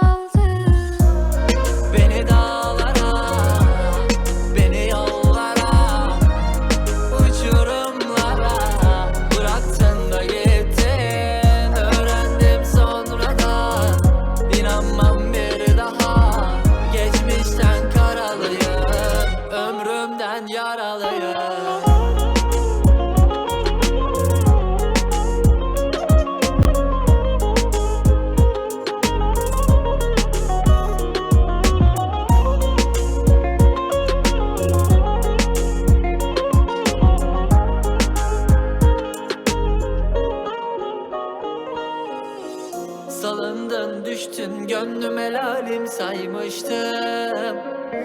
falls Salındın düştün gönlüme lalim saymıştım.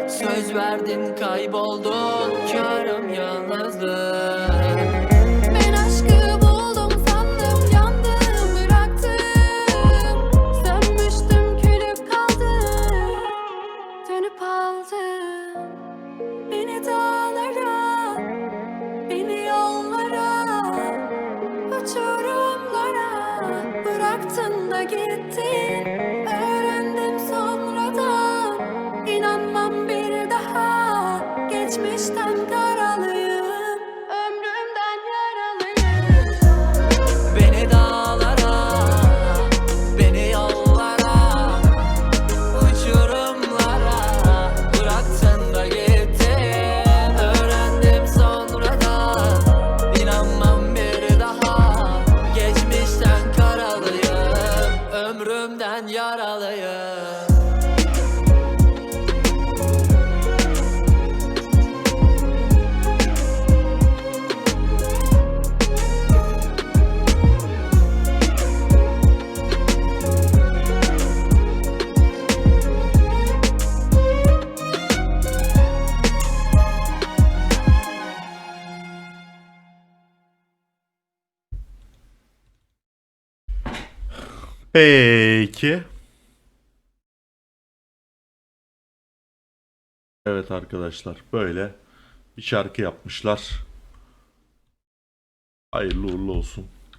Söz verdin kayboldun karım yalnızlık Öğrendim sonradan. İnanmam bir daha Geçmişten karalıyım. ömrümden yaralıyım. Peki. Evet arkadaşlar böyle bir şarkı yapmışlar. Hayırlı uğurlu olsun.